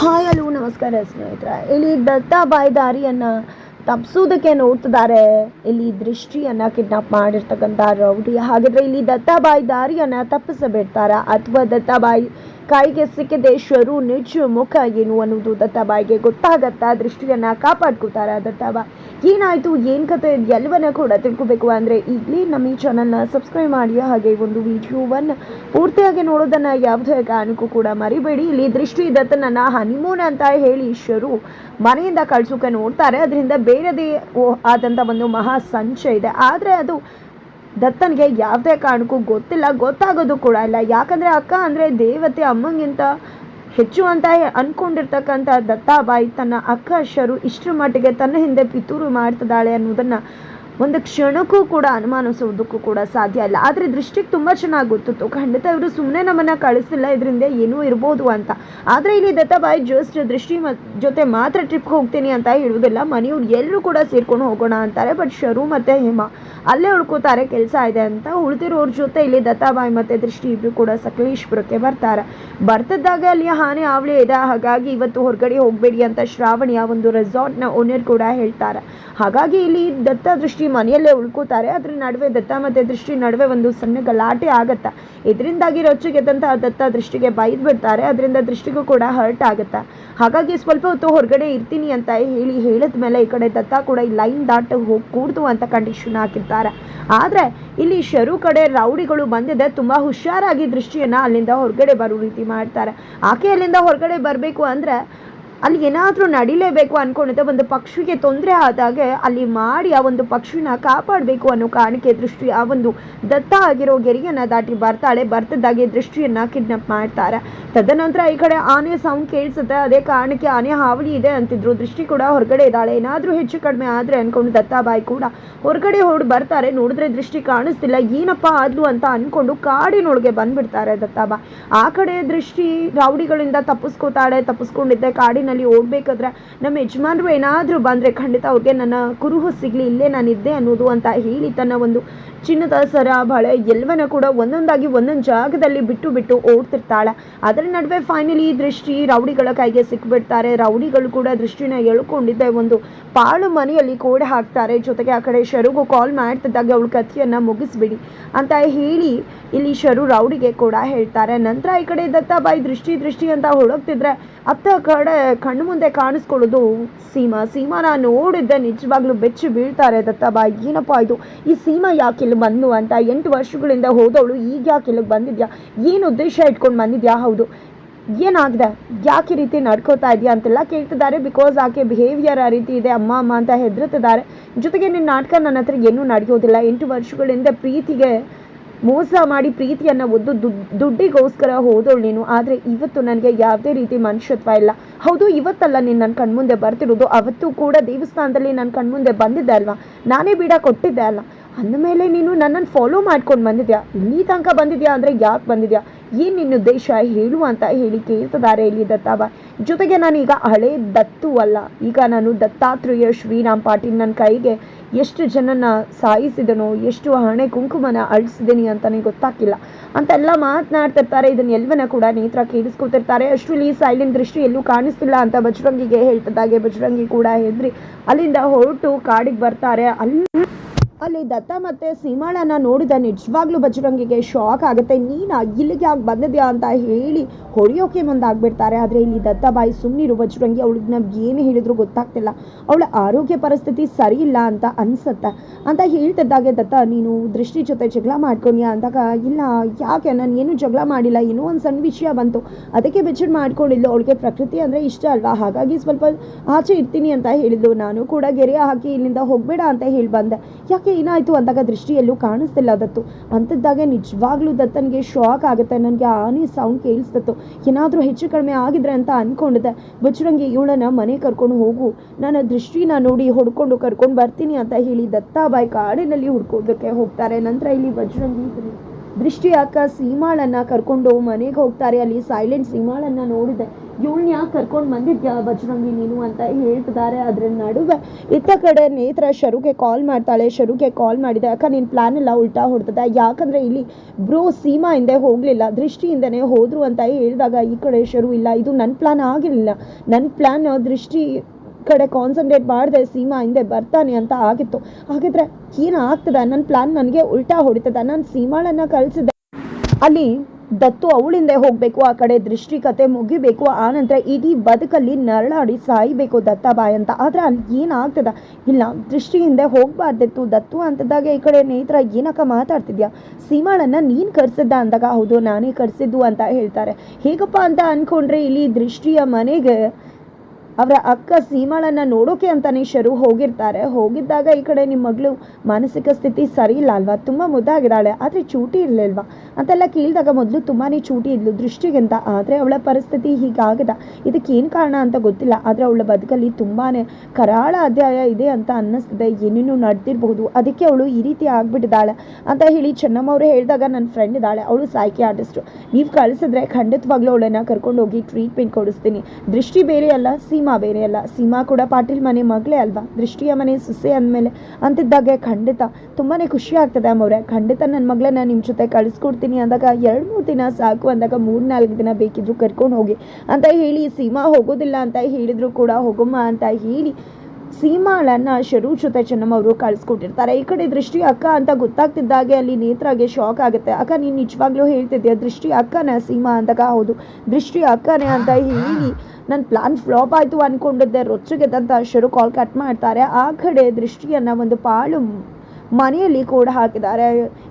Hi, hello, ನಮಸ್ಕಾರ ಸ್ನೇಹಿತರೆ. ಇಲ್ಲಿ ದತ್ತಾಬಾಯಿ ದಾರಿಯನ್ನ ತಪ್ಪಿಸೋದಕ್ಕೆ ನೋಡ್ತಿದ್ದಾರೆ ಇಲ್ಲಿ ದೃಷ್ಟಿಯನ್ನು ಕಿಡ್ನಾಪ್ ಮಾಡಿರ್ತಕ್ಕಂಥ ರೌಡಿ. ಹಾಗಿದ್ರೆ ಇಲ್ಲಿ ದತ್ತಾಬಾಯಿ ದಾರಿಯನ್ನು ತಪ್ಪಿಸಬಿಡ್ತಾರ? ಅಥವಾ ದತ್ತಾಬಾಯಿ ಕೈಗೆ ಸಿಕ್ಕಿದೆ ಶರು ನಿಜ ಮುಖ ಏನು ಅನ್ನೋದು ದತ್ತಾಬಾಯಿಗೆ ಗೊತ್ತಾಗತ್ತಾ? ದೃಷ್ಟಿಯನ್ನು ಕಾಪಾಡ್ಕೋತಾರ ದತ್ತಾಬಾಯಿ? ಏನಾಯಿತು, ಏನು ಕತೆ ಎಲ್ಲವನ್ನ ಕೂಡ ತಿಳ್ಕೊಬೇಕು ಅಂದರೆ ಈಗಲೇ ನಮ್ಮ ಈ ಚಾನಲ್ನ ಸಬ್ಸ್ಕ್ರೈಬ್ ಮಾಡಿ, ಹಾಗೆ ಒಂದು ವಿಡಿಯೋವನ್ನು ಪೂರ್ತಿಯಾಗಿ ನೋಡೋದನ್ನು ಯಾವುದೇ ಕಾರಣಕ್ಕೂ ಕೂಡ ಮರಿಬೇಡಿ. ಇಲ್ಲಿ ದೃಷ್ಟಿ ದತ್ತನನ್ನ ಹನಿಮೂನ್ ಅಂತ ಹೇಳಿ ಈಶ್ವರು ಮನೆಯಿಂದ ಕಳ್ಸೋಕೆ ನೋಡ್ತಾರೆ. ಅದರಿಂದ ಬೇರೆದೇ ಆದಂಥ ಒಂದು ಮಹಾ ಸಂಚಯ ಇದೆ. ಆದರೆ ಅದು ದತ್ತನಿಗೆ ಯಾವುದೇ ಕಾರಣಕ್ಕೂ ಗೊತ್ತಿಲ್ಲ, ಗೊತ್ತಾಗೋದು ಕೂಡ ಇಲ್ಲ. ಯಾಕಂದರೆ ಅಕ್ಕ ಅಂದರೆ ದೇವತೆ ಅಮ್ಮಂಗಿಂತ ಹೆಚ್ಚು ಅಂತ ಅಂದ್ಕೊಂಡಿರ್ತಕ್ಕಂಥ ದತ್ತಾಬಾಯಿ ತನ್ನ ಅಕ್ಕ ಇಷ್ಟರ ಮಟ್ಟಿಗೆ ತನ್ನ ಹಿಂದೆ ಪಿತೂರು ಮಾಡ್ತಿದ್ದಾಳೆ ಅನ್ನೋದನ್ನು ಒಂದು ಕ್ಷಣಕ್ಕೂ ಕೂಡ ಅನುಮಾನಿಸೋದಕ್ಕೂ ಕೂಡ ಸಾಧ್ಯ ಇಲ್ಲ. ಆದರೆ ದೃಷ್ಟಿಗೆ ತುಂಬ ಚೆನ್ನಾಗಿ ಗೊತ್ತಿತ್ತು. ಖಂಡಿತ ಇವರು ಸುಮ್ಮನೆ ನಮ್ಮನ್ನು ಕಳಿಸಿಲ್ಲ, ಇದರಿಂದ ಏನೂ ಇರ್ಬೋದು ಅಂತ. ಆದರೆ ಇಲ್ಲಿ ದತ್ತಾಬಾಯಿ ಜಸ್ಟ್ ದೃಷ್ಟಿ ಜೊತೆ ಮಾತ್ರ ಟ್ರಿಪ್ಗೆ ಹೋಗ್ತೀನಿ ಅಂತ ಹೇಳುವುದಿಲ್ಲ. ಮನೆಯವ್ರು ಎಲ್ಲರೂ ಕೂಡ ಸೇರ್ಕೊಂಡು ಹೋಗೋಣ ಅಂತಾರೆ. ಬಟ್ ಶರು ಮತ್ತು ಹೇಮ ಅಲ್ಲೇ ಉಳ್ಕೋತಾರೆ, ಕೆಲಸ ಇದೆ ಅಂತ. ಉಳಿದಿರೋರ ಜೊತೆ ಇಲ್ಲಿ ದತ್ತಾಬಾಯಿ ಮತ್ತು ದೃಷ್ಟಿ ಇಬ್ಬರು ಕೂಡ ಸಕಲೇಶ್ಪುರಕ್ಕೆ ಬರ್ತಾರೆ. ಬರ್ತದಾಗ ಅಲ್ಲಿ ಹಾನಿ ಆವಳಿ ಇದೆ. ಹಾಗಾಗಿ ಇವತ್ತು ಹೊರಗಡೆ ಹೋಗಬೇಡಿ ಅಂತ ಶ್ರಾವಣಿಯ ಒಂದು ರೆಸಾರ್ಟ್ನ ಓನರ್ ಕೂಡ ಹೇಳ್ತಾರೆ. ಹಾಗಾಗಿ ಇಲ್ಲಿ ದತ್ತ ದೃಷ್ಟಿ ಮನೆಯಲ್ಲೇ ಉಳ್ಕೋತಾರೆ. ಅದ್ರ ನಡುವೆ ದತ್ತ ಮತ್ತು ದೃಷ್ಟಿ ನಡುವೆ ಒಂದು ಸಣ್ಣ ಗಲಾಟೆ ಆಗುತ್ತೆ? ಇದರಿಂದಾಗಿ ರೊಚ್ಚಿಗೆದ್ದಂಥ ದತ್ತ ದೃಷ್ಟಿಗೆ ಬೈದು ಬಿಡ್ತಾರೆ. ಅದರಿಂದ ದೃಷ್ಟಿಗೂ ಕೂಡ ಹರ್ಟ್ ಆಗುತ್ತೆ? ಹಾಗಾಗಿ ಸ್ವಲ್ಪ ಹೊತ್ತು ಹೊರಗಡೆ ಇರ್ತೀನಿ ಅಂತ ಹೇಳಿ ಹೇಳಿದ ಮೇಲೆ ಈ ಕಡೆ ದತ್ತ ಕೂಡ ಈ ಲೈನ್ ದಾಟ ಹೋಗಿ ಕೂಡ್ದು ಅಂತ ಕಂಡೀಷನ್ ಹಾಕಿರ್ತಾರೆ. ಆದರೆ ಇಲ್ಲಿ ಶರು ಕಡೆ ರೌಡಿಗಳು ಬಂದಿದೆ. ತುಂಬ ಹುಷಾರಾಗಿ ದೃಷ್ಟಿಯನ್ನು ಅಲ್ಲಿಂದ ಹೊರಗಡೆ ಬರೋ ರೀತಿ ಮಾಡ್ತಾರೆ. ಆಕೆ ಅಲ್ಲಿಂದ ಹೊರಗಡೆ ಬರಬೇಕು ಅಂದರೆ ಅಲ್ಲಿ ಏನಾದರೂ ನಡಿಲೇಬೇಕು ಅನ್ಕೊಂಡಿದ್ದೆ ಒಂದು ಪಕ್ಷಿಗೆ ತೊಂದರೆ ಆದಾಗ ಅಲ್ಲಿ ಮಾಡಿ ಆ ಒಂದು ಪಕ್ಷಿನ ಕಾಪಾಡಬೇಕು ಅನ್ನೋ ಕಾರಣಕ್ಕೆ ದೃಷ್ಟಿ ಆ ಒಂದು ದತ್ತ ಆಗಿರೋ ಗೆರೆಯನ್ನು ದಾಟಿ ಬರ್ತಾಳೆ. ಬರ್ತದಾಗೆ ದೃಷ್ಟಿಯನ್ನು ಕಿಡ್ನಾಪ್ ಮಾಡ್ತಾರೆ. ತದನಂತರ ಈ ಕಡೆ ಆನೆ ಸೌಂಡ್ ಕೇಳಿಸುತ್ತೆ. ಅದೇ ಕಾರಣಕ್ಕೆ ಆನೆ ಹಾವಳಿ ಇದೆ ಅಂತಿದ್ರು. ದೃಷ್ಟಿ ಕೂಡ ಹೊರಗಡೆ ಇದ್ದಾಳೆ. ಏನಾದರೂ ಹೆಚ್ಚು ಕಡಿಮೆ ಆದರೆ ಅಂದ್ಕೊಂಡು ದತ್ತಾಬಾಯಿ ಕೂಡ ಹೊರಗಡೆ ಹೊರಡು ಬರ್ತಾರೆ. ನೋಡಿದ್ರೆ ದೃಷ್ಟಿ ಕಾಣಿಸ್ತಿಲ್ಲ. ಏನಪ್ಪ ಆದ್ಲು ಅಂತ ಅಂದ್ಕೊಂಡು ಕಾಡಿನೊಳಗೆ ಬಂದ್ಬಿಡ್ತಾರೆ ದತ್ತಾಬಾಯಿ. ಆ ಕಡೆ ದೃಷ್ಟಿ ರೌಡಿಗಳಿಂದ ತಪ್ಪಿಸ್ಕೋತಾಳೆ. ತಪ್ಪಿಸ್ಕೊಂಡಿದ್ದೆ ಕಾಡಿನಲ್ಲಿ ಓಡಬೇಕಾದ್ರೆ ನಮ್ಮ ಯಜಮಾನರು ಏನಾದರೂ ಬಂದರೆ ಖಂಡಿತ ಅವ್ರಿಗೆ ನನ್ನ ಕುರುಹು ಸಿಗಲಿ, ಇಲ್ಲೇ ನಾನಿದ್ದೆ ಅನ್ನೋದು ಅಂತ ಹೇಳಿ ತನ್ನ ಒಂದು ಚಿನ್ನದ ಸರ, ಬಳೆ ಎಲ್ಲವನ್ನ ಕೂಡ ಒಂದೊಂದಾಗಿ ಒಂದೊಂದು ಜಾಗದಲ್ಲಿ ಬಿಟ್ಟು ಬಿಟ್ಟು ಓಡ್ತಿರ್ತಾಳೆ. ಅದರ ನಡುವೆ ಫೈನಲಿ ದೃಷ್ಟಿ ರೌಡಿಗಳ ಕೈಗೆ ಸಿಕ್ಬಿಡ್ತಾರೆ. ರೌಡಿಗಳು ಕೂಡ ದೃಷ್ಟಿನ ಎಳ್ಕೊಂಡಿದ್ದೆ ಒಂದು ಪಾಳು ಮನೆಯಲ್ಲಿ ಕೋಡೆ ಹಾಕ್ತಾರೆ. ಜೊತೆಗೆ ಆ ಕಡೆ ಶರುಗು ಕಾಲ್ ಮಾಡ್ತಿದ್ದಾಗ ಅವಳು ಕಥೆಯನ್ನು ಮುಗಿಸ್ಬಿಡಿ ಅಂತ ಹೇಳಿ ಇಲ್ಲಿ ಶರು ರೌಡಿಗೆ ಕೂಡ ಹೇಳ್ತಾರೆ. ನಂತರ ಈ ಕಡೆ ದತ್ತಾಬಾಯಿ ದೃಷ್ಟಿ ದೃಷ್ಟಿ ಅಂತ ಹೊಳಗ್ತಿದ್ರೆ ಅತ್ತ ಕಡೆ ಕಣ್ಣು ಮುಂದೆ ಕಾಣಿಸ್ಕೊಳ್ಳೋದು ಸೀಮಾ. ಸೀಮಾನ ನೋಡಿದ್ದೆ ನಿಜವಾಗ್ಲೂ ಬೆಚ್ಚಿ ಬೀಳ್ತಾರೆ ದತ್ತಾಬಾಯಿ ಏನಪ್ಪ ಇದು? ಈ ಸೀಮಾ ಯಾಕೆ ಇಲ್ಲಿ ಬಂದು ಅಂತ ಎಂಟು ವರ್ಷಗಳಿಂದ ಹೋದವಳು, ಈಗ ಯಾಕೆ ಇಲ್ಲಿಗೆ ಬಂದಿದ್ಯಾ? ಏನು ಉದ್ದೇಶ ಇಟ್ಕೊಂಡು ಬಂದಿದ್ಯಾ? ಹೌದು. ಏನಾಗಿದೆ? ಯಾಕೆ ರೀತಿ ನಡ್ಕೋತಾ ಇದೆಯಾ ಅಂತೆಲ್ಲ ಕೇಳ್ತಿದ್ದಾರೆ. ಬಿಕಾಸ್ ಆಕೆ ಬಿಹೇವಿಯರ್ ಆ ರೀತಿ ಇದೆ, ಅಮ್ಮ ಅಮ್ಮ ಅಂತ ಹೆದರುತ್ತಿದ್ದಾರೆ. ಜೊತೆಗೆ ನಿನ್ನ ನಾಟಕ ನನ್ನ ಹತ್ರ ಏನೂ ನಡೆಯೋದಿಲ್ಲ. ಎಂಟು ವರ್ಷಗಳಿಂದ ಪ್ರೀತಿಗೆ ಮೋಸ ಮಾಡಿ ಪ್ರೀತಿಯನ್ನು ಒದ್ದು ದುಡ್- ದುಡ್ಡಿಗೋಸ್ಕರ ಹೋದವಳು ನೀನು. ಆದರೆ ಇವತ್ತು ನನಗೆ ಯಾವುದೇ ರೀತಿ ಮನುಷ್ಯತ್ವ ಇಲ್ಲ. ಹೌದು, ಇವತ್ತಲ್ಲ ನೀನು ನನ್ನ ಕಣ್ಮುಂದೆ ಬರ್ತಿರೋದು. ಅವತ್ತು ಕೂಡ ದೇವಸ್ಥಾನದಲ್ಲಿ ನನ್ನ ಕಣ್ಮುಂದೆ ಬಂದಿದ್ದೆ ಅಲ್ವಾ? ನಾನೇ ಬೀಡ ಕೊಟ್ಟಿದ್ದೆ ಅಲ್ಲ. ಅಂದಮೇಲೆ ನೀನು ನನ್ನನ್ನು ಫಾಲೋ ಮಾಡ್ಕೊಂಡು ಬಂದಿದ್ಯಾ? ಇಲ್ಲಿ ತನಕ ಬಂದಿದ್ಯಾ ಅಂದರೆ ಯಾಕೆ ಬಂದಿದ್ಯಾ? ಏನು ದೇಶ ಉದ್ದೇಶ? ಹೇಳು ಅಂತ ಹೇಳಿ ಕೇಳ್ತಿದ್ದಾರೆ ಇಲ್ಲಿ ದತ್ತಾಬ ಜೊತೆಗೆ ನಾನೀಗ ಹಳೆ ದತ್ತು ಅಲ್ಲ. ಈಗ ನಾನು ದತ್ತಾತ್ರೇಯ ಶ್ರೀರಾಮ್ ಪಾಟೀಲ್ ನನ್ನ ಕೈಗೆ ಎಷ್ಟು ಜನನ ಸಾಯಿಸಿದನೋ, ಎಷ್ಟು ಹಣೆ ಕುಂಕುಮನ ಅಳಿಸಿದೀನಿ ಅಂತಲೇ ಗೊತ್ತಾಗ್ತಿಲ್ಲ. ಅಂತೆಲ್ಲ ಮಾತನಾಡ್ತಿರ್ತಾರೆ, ಇದನ್ನ ಎಲ್ವನ ಕೂಡ ನೇತ್ರ ಕೇಳಿಸ್ಕೊತಿರ್ತಾರೆ ಅಷ್ಟರಲ್ಲಿ ಸೈಲೆಂಟ್ ದೃಷ್ಟಿ ಎಲ್ಲೂ ಕಾಣಿಸ್ತಿಲ್ಲ ಅಂತ ಬಜರಂಗಿಗೆ ಹೇಳ್ತಿದ್ದಾಗೆ. ಬಜರಂಗಿ ಕೂಡ ಹೆದ್ರಿ ಅಲ್ಲಿಂದ ಹೊರಟು ಕಾಡಿಗೆ ಬರ್ತಾರೆ. ಅಲ್ಲಿ ಅಲ್ಲಿ ದತ್ತ ಮತ್ತೆ ಸೀಮಾಳನ್ನ ನೋಡಿದ ನಿಜವಾಗ್ಲೂ ಬಜರಂಗಿಗೆ ಶಾಕ್ ಆಗುತ್ತೆ. ನೀನು ಇಲ್ಲಿಗೆ ಯಾಕೆ ಬಂದಿದ್ಯಾ ಅಂತ ಹೇಳಿ ಹೊಡೆಯೋಕೆ ಮುಂದಾಗ್ಬಿಡ್ತಾರೆ. ಆದರೆ ಇಲ್ಲಿ ದತ್ತಬಾಯಿ ಸುಮ್ಮನಿರು ಬಜರಂಗಿ ಅವಳಿಗೆ ನಮ್ಗೆ ಏನು ಹೇಳಿದ್ರು ಗೊತ್ತಾಗ್ತಿಲ್ಲ. ಅವಳ ಆರೋಗ್ಯ ಪರಿಸ್ಥಿತಿ ಸರಿ ಇಲ್ಲ ಅಂತ ಅನ್ಸುತ್ತೆ. ಅಂತ ಹೇಳ್ತಿದ್ದಾಗೆ ದತ್ತ, ನೀನು ದೃಷ್ಟಿ ಜೊತೆ ಜಗಳ ಮಾಡ್ಕೊಂಡ್ಯಾ? ಅಂದಾಗ, ಇಲ್ಲ, ಯಾಕೆ? ನಾನು ಏನು ಜಗಳ ಮಾಡಿಲ್ಲ, ಏನೋ ಒಂದು ಸಣ್ಣ ವಿಷಯ ಬಂತು. ಅದಕ್ಕೆ ಬೆಚ್ಚಡ್ ಮಾಡ್ಕೊಂಡಿಲ್ಲ ಅವಳಿಗೆ ಪ್ರಕೃತಿ ಅಂದರೆ ಇಷ್ಟ ಅಲ್ವಾ? ಹಾಗಾಗಿ ಸ್ವಲ್ಪ ಆಚೆ ಇರ್ತೀನಿ ಅಂತ ಹೇಳಿದ್ಲು. ನಾನು ಕೂಡ ಗೆರೆ ಹಾಕಿ ಇಲ್ಲಿಂದ ಹೋಗಬೇಡ ಅಂತ ಹೇಳಿ ಬಂದೆ ಯಾಕೆ ಏನಾಯಿತು ಅಂದಾಗ ದೃಷ್ಟಿಯಲ್ಲೂ ಕಾಣಿಸ್ತಿಲ್ಲ ದತ್ತು ಅಂಥದ್ದಾಗೆ ನಿಜವಾಗ್ಲೂ ದತ್ತನಿಗೆ ಶಾಕ್ ಆಗುತ್ತೆ. ನನಗೆ ಆನೆ ಸೌಂಡ್ ಕೇಳಿಸ್ತತ್ತು. ಏನಾದರೂ ಹೆಚ್ಚು ಕಡಿಮೆ ಆಗಿದ್ರೆ ಅಂತ ಅಂದ್ಕೊಂಡಿದ್ದೆ ಬಜರಂಗಿ, ಇವಳನ್ನ ಮನೆ ಕರ್ಕೊಂಡು ಹೋಗು. ನನ್ನ ದೃಷ್ಟಿನ ನೋಡಿ ಹೊಡ್ಕೊಂಡು ಕರ್ಕೊಂಡು ಬರ್ತೀನಿ ಅಂತ ಹೇಳಿ ದತ್ತಾಬಾಯಿ ಕಾಡಿನಲ್ಲಿ ಹುಡ್ಕೋದಕ್ಕೆ ಹೋಗ್ತಾರೆ. ನಂತರ ಇಲ್ಲಿ ಬಜರಂಗಿ ದೃಷ್ಟಿ ಯಾಕ ಸೀಮಾಳನ್ನ ಕರ್ಕೊಂಡು ಮನೆಗೆ ಹೋಗ್ತಾರೆ? ಅಲ್ಲಿ ಸೈಲೆಂಟ್ ಸೀಮಾಳನ್ನ ನೋಡಿದೆ. ಇವಳನ್ನ ಯಾಕೆ ಕರ್ಕೊಂಡು ಬಂದಿದ್ಯಾ ಬಜರಂಗಿ ನೀನು ಅಂತ ಹೇಳ್ತಿದ್ದಾರೆ ಅದ್ರ ನಡುವೆ ಇತ್ತ ಕಡೆ ನೇತ್ರ ಶರುಗೆ ಕಾಲ್ ಮಾಡ್ತಾಳೆ. ಶರುಗೆ ಕಾಲ್ ಮಾಡಿದೆ, ಅಕ್ಕ ನಿನ್ನ ಪ್ಲಾನ್ ಎಲ್ಲ ಉಲ್ಟಾ ಹೊಡ್ತದೆ. ಯಾಕಂದ್ರೆ ಇಲ್ಲಿ ಬ್ರೋ ಸೀಮಾ ಹಿಂದೆ ಹೋಗಲಿಲ್ಲ. ದೃಷ್ಟಿಯಿಂದನೇ ಹೋದ್ರು ಅಂತ ಹೇಳಿದಾಗ ಈ ಕಡೆ ಶರು ಇಲ್ಲ. ಇದು ನನ್ನ ಪ್ಲಾನ್ ಆಗಿರಲಿಲ್ಲ. ನನ್ನ ಪ್ಲಾನ್ ದೃಷ್ಟಿ ಕಡೆ ಕಾನ್ಸಂಟ್ರೇಟ್ ಮಾಡಿದೆ, ಸೀಮಾ ಹಿಂದೆ ಬರ್ತಾನೆ ಅಂತ ಆಗಿತ್ತು. ಹಾಗಿದ್ರೆ ಏನು ಆಗ್ತದೆ? ನನ್ನ ಪ್ಲಾನ್ ನನಗೆ ಉಲ್ಟಾ ಹೊಡಿತದ. ನಾನು ಸೀಮಾಳನ್ನ ಕಳಿಸಿದೆ. ಅಲ್ಲಿ ದತ್ತು ಅವಳಿಂದ ಹೋಗಬೇಕು, ಆ ಕಡೆ ದೃಷ್ಟಿ ಕತೆ ಮುಗಿಬೇಕು ಆನಂತರ ಇಡೀ ಬದುಕಲ್ಲಿ ನರಳಾಡಿ ಸಾಯ್ಬೇಕು ದತ್ತಾಬಾಯ್ ಅಂತ. ಆದರೆ ಅಲ್ಲಿ ಏನಾಗ್ತದ ಇಲ್ಲ, ದೃಷ್ಟಿ ಹಿಂದೆ ಹೋಗ್ಬಾರ್ದಿತ್ತು. ದತ್ತು ಅಂತದಾಗ ಈ ಕಡೆ ನೇತ್ರ, ಏನಕ್ಕ ಮಾತಾಡ್ತಿದ್ಯಾ? ಸೀಮಾಳನ್ನ ನೀನು ಕರ್ಸಿದ್ದ ಅಂದಾಗ ಹೌದು, ನಾನೇ ಕರ್ಸಿದ್ದು ಅಂತ ಹೇಳ್ತಾರೆ. ಹೇಗಪ್ಪ ಅಂತ ಅನ್ಕೊಂಡ್ರೆ ಇಲ್ಲಿ ದೃಷ್ಟಿಯ ಮನೆಗೆ ಅವರ ಅಕ್ಕ ಸೀಮಾಳನ್ನ ನೋಡೋಕೆ ಅಂತಲೇ ಶರು ಹೋಗಿರ್ತಾರೆ. ಹೋಗಿದ್ದಾಗ ಈ ಕಡೆ ನಿಮ್ಮ ಮಗಳು ಮಾನಸಿಕ ಸ್ಥಿತಿ ಸರಿ ಇಲ್ಲ ಅಲ್ವಾ? ತುಂಬ ಮುದ್ದಾಗಿದ್ದಾಳೆ. ಆದರೆ ಚೂಟಿ ಇರಲಿಲ್ವಾ? ಅಂತೆಲ್ಲ ಕೇಳಿದಾಗ ಮೊದಲು ತುಂಬಾ ಚೂಟಿ ಇದ್ಲು ದೃಷ್ಟಿಗಿಂತ. ಆದರೆ ಅವಳ ಪರಿಸ್ಥಿತಿ ಹೀಗಾಗದ. ಇದಕ್ಕೆ ಏನು ಕಾರಣ ಅಂತ ಗೊತ್ತಿಲ್ಲ. ಆದರೆ ಅವಳ ಬದುಕಲ್ಲಿ ತುಂಬಾ ಕರಾಳ ಅಧ್ಯಾಯ ಇದೆ ಅಂತ ಅನ್ನಿಸ್ತಿದೆ. ಏನೇನು ನಡೆದಿರಬಹುದು. ಅದಕ್ಕೆ ಅವಳು ಈ ರೀತಿ ಆಗಿಬಿಟ್ಟಿದ್ದಾಳೆ ಅಂತ ಹೇಳಿ ಚೆನ್ನಮ್ಮ ಅವರು ಹೇಳಿದಾಗ ನನ್ನ ಫ್ರೆಂಡ್ ಇದ್ದಾಳೆ. ಅವಳು ಸಾಯ್ಕಿ ನೀವು ಕಳಿಸಿದ್ರೆ ಖಂಡಿತವಾಗ್ಲೂ ಅವಳನ್ನು ಕರ್ಕೊಂಡೋಗಿ ಟ್ರೀಟ್ಮೆಂಟ್ ಕೊಡಿಸ್ತೀನಿ. ದೃಷ್ಟಿ ಬೇರೆ ಅಲ್ಲ. ಸೀಮಾ ಬೇರೆ ಅಲ್ಲ. ಸೀಮಾ ಕೂಡ ಪಾಟೀಲ್ ಮನೆ ಮಗಳೇ ಅಲ್ವಾ? ದೃಷ್ಟಿಯ ಮನೆ, ಸೊಸೆ ಅಂದಮೇಲೆ ಅಂತಿದ್ದಾಗೆ ಖಂಡಿತ. ತುಂಬಾ ಖುಷಿ ಆಗ್ತದೆ ಅಮ್ಮವ್ರೆ. ಖಂಡಿತ ನನ್ನ ಮಗಳನ್ನ ನಿಮ್ಮ ಜೊತೆ ಕಳಿಸ್ಕೊಡ್ತೀನಿ ಅಂದಾಗ ಎರಡು ಮೂರು ದಿನ ಸಾಕು ಅಂದಾಗ ಮೂರು ನಾಲ್ಕು ದಿನ ಬೇಕಿದ್ರು ಕರ್ಕೊಂಡು ಹೋಗಿ ಅಂತ ಹೇಳಿ ಸೀಮಾ ಹೋಗೋದಿಲ್ಲ ಅಂತ ಹೇಳಿದ್ರು ಕೂಡ ಹೋಗಮ್ಮ ಅಂತ ಹೇಳಿ ಸೀಮಾಳನ್ನ ಶರು ಜೊತೆ ಚೆನ್ನಮ್ಮ ಅವರು ಕಳಿಸ್ಕೊಟ್ಟಿರ್ತಾರೆ. ಈ ಕಡೆ ದೃಷ್ಟಿ ಅಕ್ಕ ಅಂತ ಗೊತ್ತಾಗ್ತಿದ್ದಾಗೆ ಅಲ್ಲಿ ನೇತ್ರಾಗೆ ಶಾಕ್ ಆಗುತ್ತೆ. ಅಕ್ಕ, ನೀನು ನಿಜವಾಗ್ಲೂ ಹೇಳ್ತಿದ್ದೀಯ ದೃಷ್ಟಿ ಅಕ್ಕನ ಸೀಮಾ ಅಂದಾಗ ಹೌದು. ದೃಷ್ಟಿ ಅಕ್ಕನೇ ಅಂತ ಹೇಳಿ ನನ್ನ ಪ್ಲಾನ್ ಫ್ಲಾಪ್ ಆಯಿತು ಅಂದ್ಕೊಂಡಿದ್ದೆ ರೊಚ್ಚಿಗೆದ್ದಂತ ಶರು ಕಾಲ್ ಕಟ್ ಮಾಡ್ತಾರೆ. ಆ ಕಡೆ ದೃಷ್ಟಿಯನ್ನು ಒಂದು ಪಾಳು ಮನೆಯಲ್ಲಿ ಕೂಡ ಹಾಕಿದ್ದಾರೆ.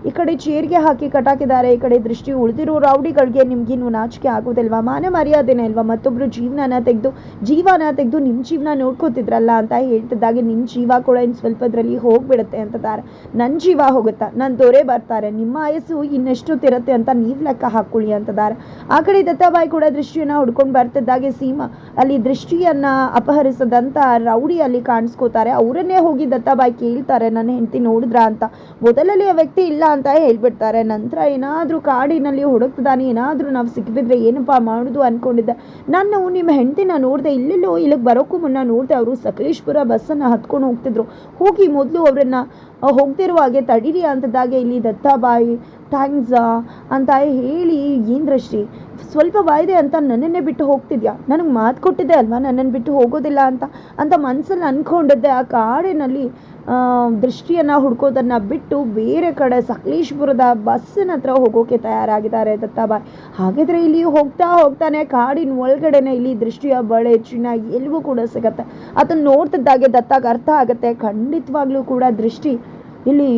ಈ ಕಡೆ ಚೇರ್ಗೆ ಹಾಕಿ ಕಟಾಕಿದ್ದಾರೆ, ಈ ಕಡೆ ದೃಷ್ಟಿ ಉಳಿದಿರೋ ರೌಡಿಗಳಿಗೆ ನಿಮ್ಗಿನ್ನು ನಾಚಿಕೆ ಆಗೋದಿಲ್ವಾ ಮಾನ ಮರ್ಯಾದೆನೇ ಅಲ್ವಾ? ಮತ್ತೊಬ್ರು ಜೀವನನ ತೆಗೆದು, ಜೀವನ ತೆಗೆದು ನಿಮ್ಮ ಜೀವನ ನೋಡ್ಕೋತಿದ್ರಲ್ಲ ಅಂತ ಹೇಳ್ತಿದ್ದಾಗೆ ನಿಮ್ಮ ಜೀವ ಕೂಡ ಇನ್ನು ಸ್ವಲ್ಪದ್ರಲ್ಲಿ ಹೋಗ್ಬಿಡುತ್ತೆ ಅಂತಿದ್ದಾರೆ ನನ್ನ ಜೀವ ಹೋಗುತ್ತಾ? ನನ್ನ ದೊರೆ ಬರ್ತಾರೆ. ನಿಮ್ಮ ಆಯಸ್ಸು ಇನ್ನೆಷ್ಟೊತ್ತಿರುತ್ತೆ ಅಂತ ನೀವು ಲೆಕ್ಕ ಹಾಕೊಳ್ಳಿ ಅಂತಿದ್ದಾರೆ ಆ ಕಡೆ ದತ್ತಾಬಾಯಿ ಕೂಡ ದೃಷ್ಟಿಯನ್ನು ಹುಡ್ಕೊಂಡು ಬರ್ತಿದ್ದಾಗೆ, ಸೀಮಾ ಅಲ್ಲಿ ದೃಷ್ಟಿಯನ್ನ ಅಪಹರಿಸದಂತ ರೌಡಿ ಅಲ್ಲಿ ಕಾಣಿಸ್ಕೋತಾರೆ. ಅವರನ್ನೇ ಹೋಗಿ ದತ್ತಾಬಾಯಿ ಕೇಳ್ತಾರೆ, ನನ್ನ ಹೆಂಡತಿ ಅಂತ. ಮೊದಲಲ್ಲಿ ಆ ವ್ಯಕ್ತಿ ಇಲ್ಲ ಅಂತ ಹೇಳ್ಬಿಡ್ತಾರೆ. ನಂತರ ಏನಾದರೂ ಕಾಡಿನಲ್ಲಿ ಹುಡುಕ್ತಿದ್ದಾನೆ, ಏನಾದರೂ ನಾವು ಸಿಕ್ಕಿಬಿದ್ರೆ ಏನಪ್ಪ ಮಾಡೋದು ಅಂದ್ಕೊಂಡಿದ್ದೆ ನಾನು ನಿಮ್ಮ ಹೆಂಡತಿನ ನೋಡಿದೆ, ಇಲ್ಲೆಲ್ಲೋ ಇಲ್ಲಿಗೆ ಬರೋಕ್ಕೂ ಮುನ್ನ ನೋಡಿದೆ ಅವರು ಸಕಲೇಶ್ಪುರ ಬಸ್ಸನ್ನು ಹತ್ಕೊಂಡು ಹೋಗ್ತಿದ್ರು. ಹೋಗಿ ಮೊದಲು ಅವರನ್ನು ಹೋಗ್ತಿರುವ ಹಾಗೆ ತಡೀರಿ ಅಂತದಾಗೆ ಇಲ್ಲಿ ದತ್ತಾಬಾಯಿ ಥ್ಯಾಂಕ್ಸ್ ಅಂತ ಹೇಳಿ ದೃಷ್ಟಿ ಸ್ವಲ್ಪ ಬಾಯಿದೆ ಅಂತ ನನ್ನನ್ನೇ ಬಿಟ್ಟು ಹೋಗ್ತಿದ್ಯಾ? ನನಗೆ ಮಾತು ಕೊಟ್ಟಿದ್ದೆ ಅಲ್ವಾ ನನ್ನನ್ನು ಬಿಟ್ಟು ಹೋಗೋದಿಲ್ಲ ಅಂತ? ಅಂತ ಮನಸ್ಸಲ್ಲಿ ಅಂದ್ಕೊಂಡಿದ್ದೆ ಆ ಕಾಡಿನಲ್ಲಿ ದೃಷ್ಟಿಯನ್ನು ಹುಡ್ಕೋದನ್ನು ಬಿಟ್ಟು ಬೇರೆ ಕಡೆ ಸಕಲೇಶ್ಪುರದ ಬಸ್ಸಿನ ಹತ್ರ ಹೋಗೋಕ್ಕೆ ತಯಾರಾಗಿದ್ದಾರೆ ದತ್ತಾಬಾಯ್. ಹಾಗಿದ್ರೆ ಇಲ್ಲಿ ಹೋಗ್ತಾ ಹೋಗ್ತಾನೆ, ಕಾಡಿನ ಒಳಗಡೆನೆ ಇಲ್ಲಿ ದೃಷ್ಟಿಯ ಬಳೆ ಚಿನ್ನ ಎಲ್ಲವೂ ಕೂಡ ಸಿಗತ್ತೆ. ಅದನ್ನು ನೋಡ್ತಿದ್ದಾಗೆ ದತ್ತಾಗ ಅರ್ಥ ಆಗುತ್ತೆ. ಖಂಡಿತವಾಗ್ಲೂ ಕೂಡ ದೃಷ್ಟಿ ಇಲ್ಲಿ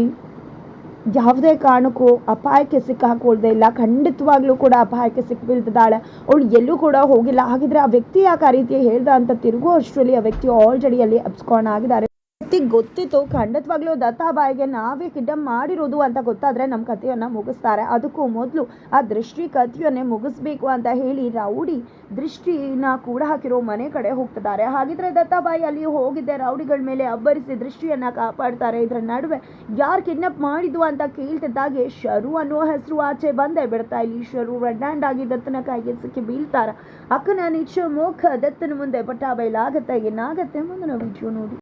ಯಾವುದೇ ಕಾರಣಕ್ಕೂ ಅಪಾಯಕ್ಕೆ ಸಿಕ್ಕಾಕೊಳ್ದೇ ಇಲ್ಲ. ಖಂಡಿತವಾಗ್ಲೂ ಕೂಡ ಅಪಾಯಕ್ಕೆ ಸಿಕ್ಕಿಬಿಳ್ತಿದ್ದಾಳೆ ಅವಳು ಎಲ್ಲೂ ಕೂಡ ಹೋಗಿಲ್ಲ. ಹಾಗಿದ್ರೆ ಆ ವ್ಯಕ್ತಿ ಯಾಕೆ ಆ ರೀತಿ ಹೇಳ್ದ ಅಂತ ತಿರುಗೋ ಅಷ್ಟರಲ್ಲಿ ಆ ವ್ಯಕ್ತಿ ಆಲ್ರೆಡಿ ಅಲ್ಲಿ ಅಬ್ಸ್ಕಾನ್ ಆಗಿದ್ದಾರೆ. ವ್ಯಕ್ತಿ ಗೊತ್ತಿತ್ತು, ಖಂಡಿತವಾಗ್ಲೂ ದತ್ತಾಬಾಯಿಗೆ ನಾವೇ ಕಿಡ್ಡಮ್ ಮಾಡಿರೋದು ಅಂತ ಗೊತ್ತಾದ್ರೆ ನಮ್ಮ ಕಥೆಯನ್ನ ಮುಗಿಸ್ತಾರೆ. ಅದಕ್ಕೂ ಮೊದಲು ಆ ದೃಷ್ಟಿ ಕಥೆಯನ್ನೇ ಮುಗಿಸ್ಬೇಕು ಅಂತ ಹೇಳಿ ರೌಡಿ ದೃಷ್ಟಿನ ಕೂಡ ಹಾಕಿರೋ ಮನೆ ಕಡೆ ಹೋಗ್ತಿದ್ದಾರೆ. ಹಾಗಿದ್ರೆ ದತ್ತಾಬಾಯಿ ಅಲ್ಲಿ ಹೋಗಿದ್ದೆ, ರೌಡಿಗಳ ಮೇಲೆ ಅಬ್ಬರಿಸಿ ದೃಷ್ಟಿಯನ್ನ ಕಾಪಾಡ್ತಾರೆ. ಇದರ ನಡುವೆ ಯಾರು ಕಿಡ್ನಾಪ್ ಮಾಡಿದ್ದು ಅಂತ ಕೇಳ್ತಿದ್ದಾಗೆ ಶರು ಅನ್ನೋ ಹೆಸರು ಆಚೆ ಬಂದೇ ಬಿಡ್ತಾ ಇಲ್ಲಿ. ಶರು ರೆಡ್ ಆಗಿ ದತ್ತನ ಕೈಗೆ ಸಿಕ್ಕಿ ಬೀಳ್ತಾರ. ಅಕ್ಕನ ನಿಚ್ಚ ಮುಖ ದತ್ತನ ಮುಂದೆ ಪಟ್ಟ ಬಯಲಾಗತ್ತೆ. ಏನಾಗತ್ತೆ ಮುಂದಿನ ವಿಡಿಯೋ ನೋಡಿ.